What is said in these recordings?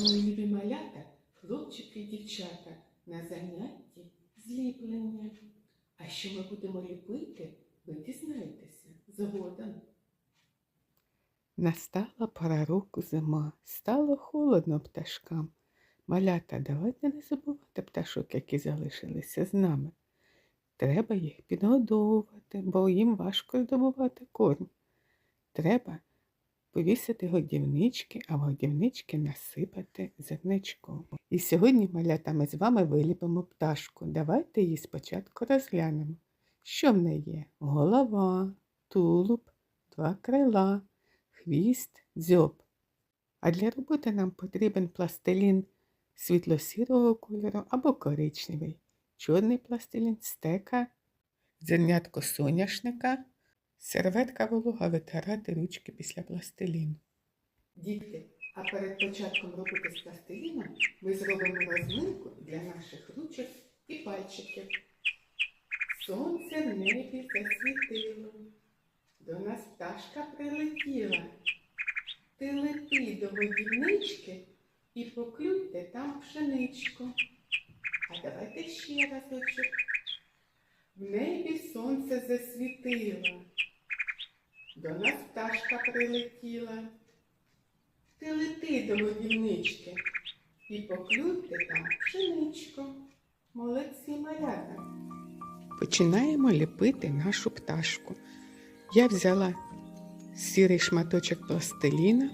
мої любі малята, хлопчики і дівчата, на занятті зліплення. А що ми будемо ліпити, ви дізнаєтеся згодом. Настала пора року зима, стало холодно пташкам. Малята, давайте не забувати пташок, які залишилися з нами. Треба їх підгодовувати, бо їм важко здобувати корм. Треба повісити годівнички, а в годівнички насипати зерничком. І сьогодні, малята, ми з вами виліпимо пташку. Давайте її спочатку розглянемо. Що в неї є? Голова, тулуб, два крила, хвіст, дзьоб. А для роботи нам потрібен пластилін світло-сірого кольору або коричневий, чорний пластилін, стека, зернятко соняшника, серветка волога витирати ручки після пластиліну. Дітки, а перед початком роботи з пластиліном ми зробимо розминку для наших ручок і пальчиків. Сонце в небі засвітило, до нас пташка прилетіла. Ти лети до годівнички і поклюйте там пшеничку. А давайте ще разочок. В небі сонце засвітило, пташка прилетіла. Ти лети до годівнички і поклюйте там пшеничку. Молодці малята. Починаємо ліпити нашу пташку. Я взяла сірий шматочок пластиліна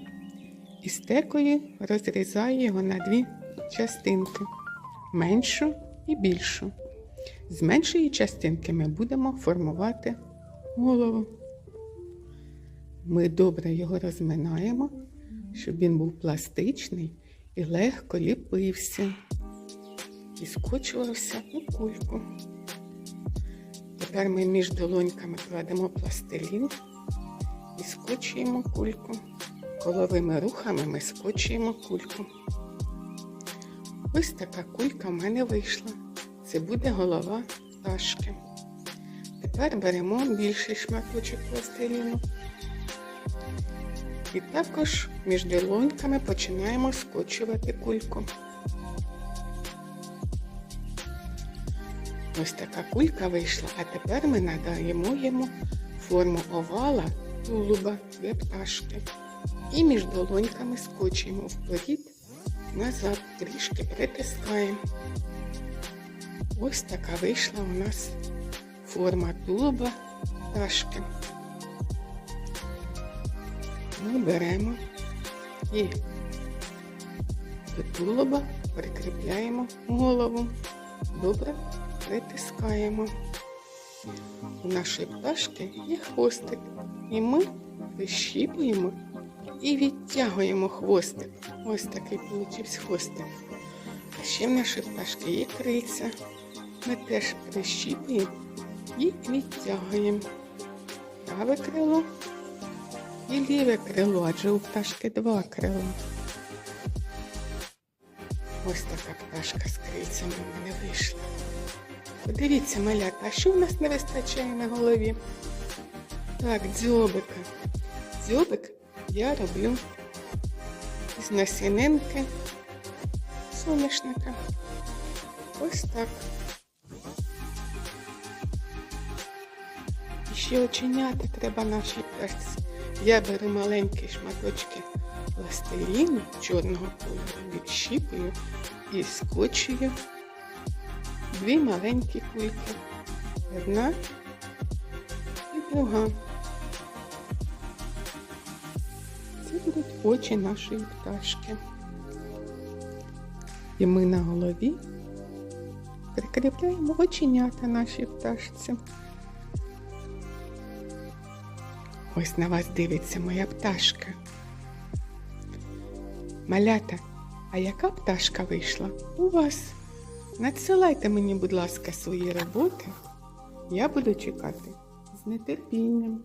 і стекою розрізаю його на дві частинки меншу і більшу. З меншої частинки ми будемо формувати голову. Ми добре його розминаємо, щоб він був пластичний і легко ліпився і скочувався у кульку. Тепер ми між долоньками кладемо пластилін і скочуємо кульку. Коловими рухами ми скочуємо кульку. Ось така кулька в мене вийшла. Це буде голова пташки. Тепер беремо більший шматочок пластиліну. І також між долоньками починаємо скочувати кульку. Ось така кулька вийшла, а тепер ми надаємо йому форму овала тулуба для пташки. І між долоньками скочуємо вперед, назад, трішки притискаємо. Ось така вийшла у нас форма тулуба пташки. Ми беремо і до тулуба прикріпляємо голову. Добре притискаємо. У нашої пташки є хвостик, і ми прищіпуємо і відтягуємо хвостик. Ось такий получився хвостик. А ще в нашої пташки є крильця. Ми теж прищіпуємо і відтягуємо праве крило і ліве крило, адже у пташки два крила. Ось така пташка з крильцями в мене вийшла. Подивіться, малята, а що в нас не вистачає на голові? Так, дзьобика. Дзьобик я роблю з насінинки соняшника. Ось так. І ще очиняти треба нашій пташці. Я беру маленькі шматочки пластиліну чорного кольору, відщіпую і скочую дві маленькі кульки. Одна і друга. Це будуть очі нашої пташки. І ми на голові прикріпляємо оченята нашій пташці. Ось на вас дивиться моя пташка. Малята, а яка пташка вийшла у вас? Надсилайте мені, будь ласка, свої роботи. Я буду чекати з нетерпінням.